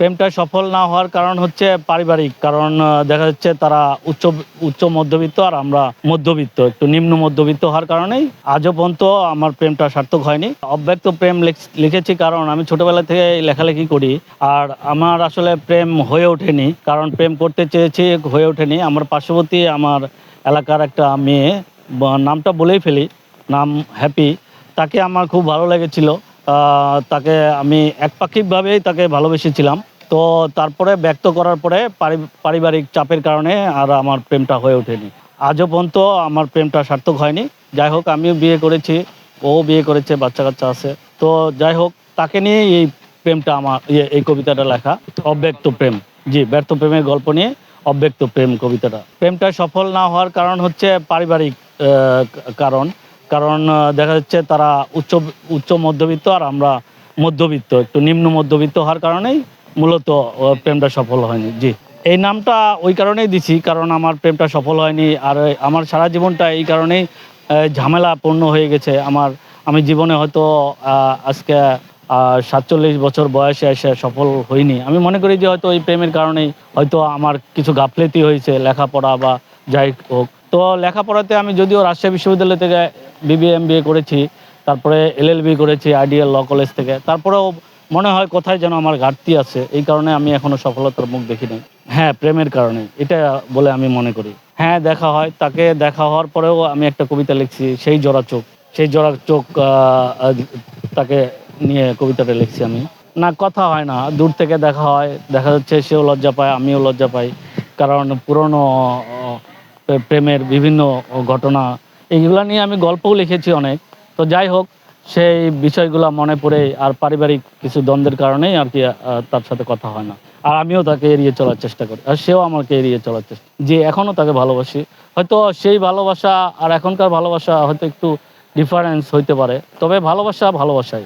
প্রেমটা সফল না হওয়ার কারণ হচ্ছে পারিবারিক। কারণ দেখা যাচ্ছে তারা উচ্চ উচ্চ মধ্যবিত্ত আর আমরা মধ্যবিত্ত। একটু নিম্ন মধ্যবিত্ত হওয়ার কারণেই আজও পর্যন্ত আমার প্রেমটা সার্থক হয়নি। অব্যক্ত প্রেম লিখ- লিখেছি কারণ আমি ছোটবেলা থেকে লেখালেখি করি আর আমার আসলে প্রেম হয়ে ওঠেনি। কারণ প্রেম করতে চেয়েছি, হয়ে ওঠেনি। আমার পার্শ্ববর্তী আমার এলাকার একটা মেয়ে নামটা বলেই ফেলি, নাম হ্যাপি। তাকে আমার খুব ভালো লেগেছিল। তাকে আমি একপাক্ষিকভাবেই তাকে ভালোবেসেছিলাম। তো তারপরে ব্যক্ত করার পরে পারিবারিক চাপের কারণে আর আমার প্রেমটা হয়ে ওঠেনি। আজও পর্যন্ত আমার প্রেমটা সার্থক হয়নি। যাই হোক আমিও বিয়ে করেছি ও বিয়ে করেছে বাচ্চা কাচ্চা আছে। তো যাই হোক তাকে নিয়ে এই প্রেমটা আমার ইয়ে, এই কবিতাটা লেখা অব্যক্ত প্রেম। জি ব্যর্থ প্রেমের গল্প নিয়ে অব্যক্ত প্রেম কবিতাটা। প্রেমটা সফল না হওয়ার কারণ হচ্ছে পারিবারিক কারণ। কারণ দেখা যাচ্ছে তারা উচ্চ উচ্চ মধ্যবিত্ত আর আমরা মধ্যবিত্ত। একটু নিম্ন মধ্যবিত্ত হওয়ার কারণেই মূলত প্রেমটা সফল হয়নি, জি। এই নামটা ওই কারণেই দিছি, কারণ আমার প্রেমটা সফল হয়নি, আর আমার সারা জীবনটা এই কারণেই ঝামেলাপূর্ণ হয়ে গেছে। আমার, আমি জীবনে হয়তো আজকে সাতচল্লিশ বছর বয়সে এসে সফল হইনি। আমি মনে করি যে হয়তো এই প্রেমের কারণেই হয়তো আমার কিছু গাফলেতি হয়েছে, লেখাপড়া বা যাই হোক। তো লেখাপড়াতে আমি যদিও রাজশাহী বিশ্ববিদ্যালয় থেকে বিবিএ এম করেছি, তারপরে এলএলবি করেছি আইডিয়াল ল কলেজ থেকে, তারপরেও মনে হয় কোথায় যেন আমার ঘাটতি আছে। এই কারণে আমি এখনও সফলতার মুখ দেখি নাই হ্যাঁ প্রেমের কারণে। এটা বলে আমি মনে করি। হ্যাঁ দেখা হয়। তাকে দেখা হওয়ার পরেও আমি একটা কবিতা লিখছি, সেই জোড়া চোখ। সেই জোড়া চোখ তাকে নিয়ে কবিতাটা লিখছি আমি। না, কথা হয় না। দূর থেকে দেখা হয়। দেখা যাচ্ছে সেও লজ্জা পায়, আমিও লজ্জা পাই। কারণ পুরনো প্রেমের বিভিন্ন ঘটনা, এইগুলা নিয়ে আমি গল্পও লিখেছি অনেক। তো যাই হোক সেই বিষয়গুলো মনে পড়ে আর পারিবারিক কিছু দ্বন্দ্বের কারণেই আর কি তার সাথে কথা হয় না। আর আমিও তাকে এড়িয়ে চলার চেষ্টা করি। আর সেও আমাকে এড়িয়ে চলার চেষ্টা যে এখনও তাকে ভালোবাসি। হয়তো সেই ভালোবাসা আর এখনকার ভালোবাসা হয়তো একটু ডিফারেন্স হইতে পারে। তবে ভালোবাসা ভালোবাসাই।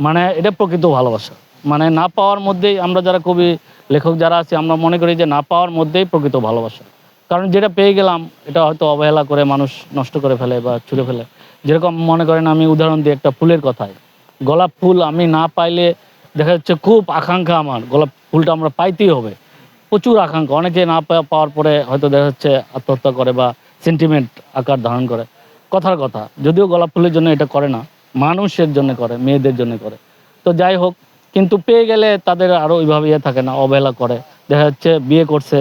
মানে এটা প্রকৃত ভালোবাসা। মানে না পাওয়ার মধ্যেই আমরা যারা কবি, লেখক যারা আছি, আমরা মনে করি যে না পাওয়ার মধ্যেই প্রকৃত ভালোবাসা। কারণ যেটা পেয়ে গেলাম, এটা হয়তো অবহেলা করে মানুষ নষ্ট করে ফেলে বা ছুঁড়ে ফেলে। যেরকম মনে করেন আমি উদাহরণ দিই একটা ফুলের কথায়, গোলাপ ফুল আমি না পাইলে দেখা যাচ্ছে খুব আকাঙ্ক্ষা আমার, গোলাপ ফুলটা আমরা পাইতেই হবে। প্রচুর আকাঙ্ক্ষা, অনেকে না পাওয়ার পরে হয়তো দেখা যাচ্ছে আত্মহত্যা করে বা সেন্টিমেন্ট আকার ধারণ করে। কথার কথা, যদিও গোলাপ ফুলের জন্য এটা করে না, মানুষের জন্য করে, মেয়েদের জন্য করে। তো যাই হোক, কিন্তু পেয়ে গেলে তাদের আরও ওইভাবে ইয়ে থাকে না, অবহেলা করে। দেখা যাচ্ছে বিয়ে করছে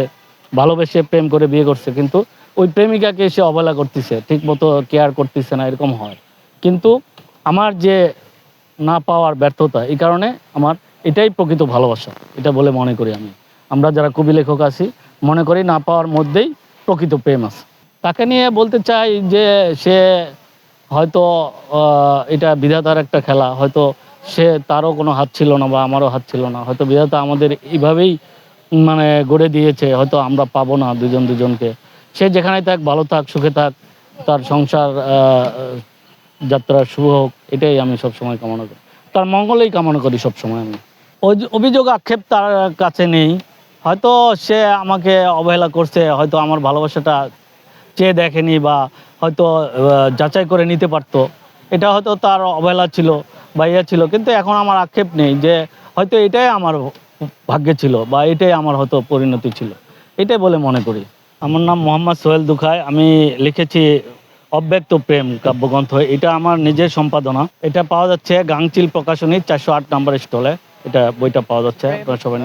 ভালোবেসে প্রেম করে বিয়ে করছে, কিন্তু ওই প্রেমিকাকে সে অবহেলা করতেছে ঠিক মতো কেয়ার করতেছে না, এরকম হয়। কিন্তু আমার যে না পাওয়ার ব্যর্থতা, এই কারণে আমার এটাই প্রকৃত ভালোবাসা, এটা বলে মনে করি আমি। আমরা যারা কবি লেখক আছি, মনে করি না পাওয়ার মধ্যেই প্রকৃত প্রেম আছে। তাকে নিয়ে বলতে চাই যে সে হয়তো এটা বিধাতার একটা খেলা, হয়তো সে তারও কোনো হাত ছিল না বা আমারও হাত ছিল না। হয়তো বিধাতা আমাদের এইভাবেই মানে গড়ে দিয়েছে, হয়তো আমরা পাবো না দুজন দুজনকে। সে যেখানে থাক, ভালো থাক, সুখে থাক, তার সংসার যাত্রা শুভ হোক, এটাই আমি সবসময় কামনা করি। তার মঙ্গলেই কামনা করি সবসময় আমি। অভিযোগ আক্ষেপ তার কাছে নেই। হয়তো সে আমাকে অবহেলা করছে, হয়তো আমার ভালোবাসাটা চেয়ে দেখেনি বা হয়তো যাচাই করে নিতে পারতো। এটা হয়তো তার অবহেলা ছিল বা ইয়ে ছিল, কিন্তু এখন আমার আক্ষেপ নেই যে হয়তো এটাই আমার ভাগ্যে ছিল বা এটাই আমার হয়তো পরিণতি ছিল। এটাই বলে মনে করি। আমার নাম মোহাম্মদ সোহেল দুখায় আমি লিখেছি অব্যক্ত প্রেম কাব্যগ্রন্থ। এটা আমার নিজের সম্পাদনা। এটা পাওয়া যাচ্ছে গাংচিল প্রকাশনী চারশো আট নম্বর স্টলে। এটা বইটা পাওয়া যাচ্ছে। সবাই